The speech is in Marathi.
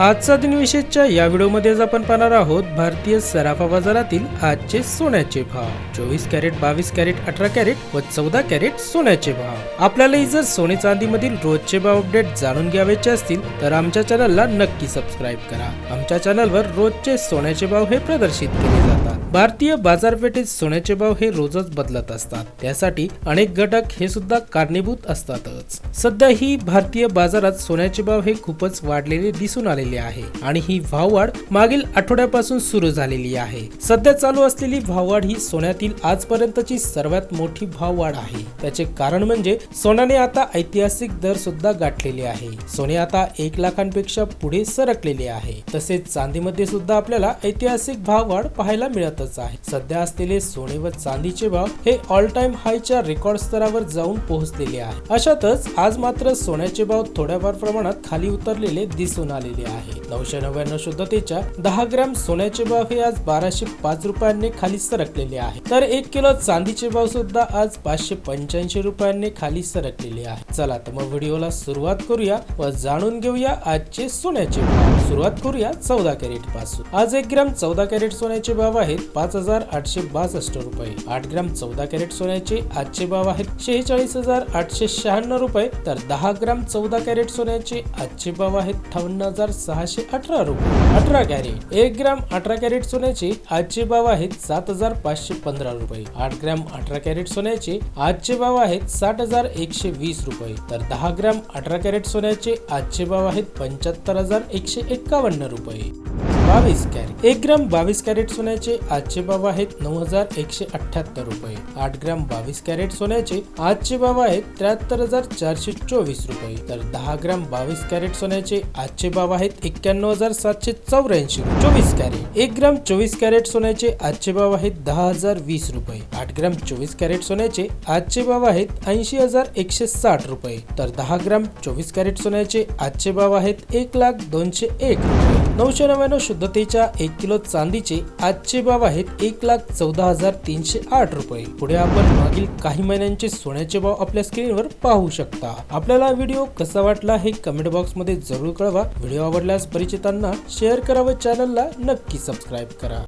आजचा दिनविशेषच्या या व्हिडिओमध्ये आपण पाहणार आहोत भारतीय सराफा बाजारातील आजचे सोन्याचे भाव. चोवीस कॅरेट बावीस कॅरेट अठरा कॅरेट व चौदा कॅरेट सोन्याचे भाव. आपल्यालाही जर सोने चांदीमधील रोजचे भाव अपडेट जाणून घ्यावायचे असतील तर आमच्या चॅनलला नक्की सबस्क्राईब करा. आमच्या चॅनलवर रोजचे सोन्याचे भाव हे प्रदर्शित केले जातात. भारतीय बाजारपेठेत सोन्याचे भाव हे रोजच बदलत असतात. त्यासाठी अनेक घटक हे सुद्धा कारणीभूत असतातच. सध्या ही भारतीय बाजारात सोन्याचे भाव हे खूपच वाढलेले दिसून आलेले आहे. आणि ही भाववाढ मागील आठवड्यापासून सुरू झालेली आहे. सध्या चालू असलेली भाववाढ ही सोन्यातील आजपर्यंतची सर्वात मोठी भाववाढ आहे. त्याचे कारण म्हणजे सोन्याने आता ऐतिहासिक दर सुद्धा गाठलेले आहे. सोने आता एक लाखांपेक्षा पुढे सरकलेले आहे. तसेच चांदीमध्ये सुद्धा आपल्याला ऐतिहासिक भाववाढ पाहायला मिळतच आहे. सध्या असलेले सोने व चांदीचे भाव हे ऑल टाइम हायच्या रेकॉर्ड स्तरावर जाऊन पोहोचलेले आहे. अशातच आज मात्र सोन्याचे भाव थोड्याफार प्रमाणात खाली उतरलेले दिसून आलेले आहे. नऊशे नव्याण्णव शुद्धतेच्या दहा ग्रॅम सोन्याचे भाव हे आज बाराशे पाच रुपयांनी खाली सरकलेले आहे. तर एक किलो चांदीचे भाव सुद्धा आज पाचशे पंच्याऐंशी रुपयांनी खाली सरकलेले आहे. चला तर मग व्हिडिओला सुरुवात करूया व जाणून घेऊया आजचे सोन्याचे भाव. सुरुवात करूया चौदा कॅरेटपासून. आज एक ग्रॅम चौदा कॅरेट सोन्याचे भाव आहेत पाच हजार आठशे बासष्ट रुपये. आठ ग्रॅम चौदा कॅरेट सोन्याचे आजचे भाव आहेत शेहेचाळीस हजार आठशे शहाण्णव रुपये. तर दहा ग्रॅम चौदा कॅरेट सोन्याचे आजचे भाव आहेत अठ्ठावन्न हजार सहाशे अठरा रुपये. अठरा कॅरेट. एक ग्रॅम अठरा कॅरेट सोन्याचे आजचे भाव आहेत सात हजार पाचशे पंधरा रुपये. आठ ग्रॅम अठरा कॅरेट सोन्याचे आजचे भाव आहेत साठ हजार एकशे वीस रुपये. तर दहा ग्रॅम अठरा कॅरेट सोन्याचे आजचे भाव आहेत पंच्याहत्तर हजार एकशे एक्कावन्न रुपये. बावीस कॅरेट. एक ग्राम बावीस कॅरेट सोन्याचे आजचे भाव आहेत नऊ हजार एकशे अठ्याहत्तर रुपये. आठ ग्राम बावीस कॅरेट सोन्याचे आजचे भाव आहेत त्र्याहत्तर हजार चारशे चोवीस रुपये. तर दहा ग्राम बावीस कॅरेट सोन्याचे आजचे भाव आहेत एक्क्याण्णव हजार सातशे चौऱ्याऐंशी चोवीस कॅरेट. एक ग्राम चोवीस कॅरेट सोन्याचे आजचे भाव आहेत दहा हजार वीस रुपये. आठ ग्राम चोवीस कॅरेट सोन्याचे आजचे भाव आहेत ऐंशी हजार एकशे साठ रुपये. तर दहा ग्राम चोवीस कॅरेट सोन्याचे आजचे भाव आहेत एक लाख दोनशे एक रुपये. नऊशे नव्याण्णव शुद्धतेच्या एक किलो चांदीचे आजचे भाव आहेत एक लाख चौदा हजार तीनशे आठ रुपये. पुढे आपण मागील काही महिन्यांचे सोन्याचे भाव आपल्या स्क्रीनवर पाहू शकता. आपल्याला व्हिडिओ कसा वाटला हे कमेंट बॉक्समध्ये जरूर कळवा. व्हिडिओ आवडल्यास परिचितांना शेअर करा व चॅनलला नक्की सबस्क्राईब करा.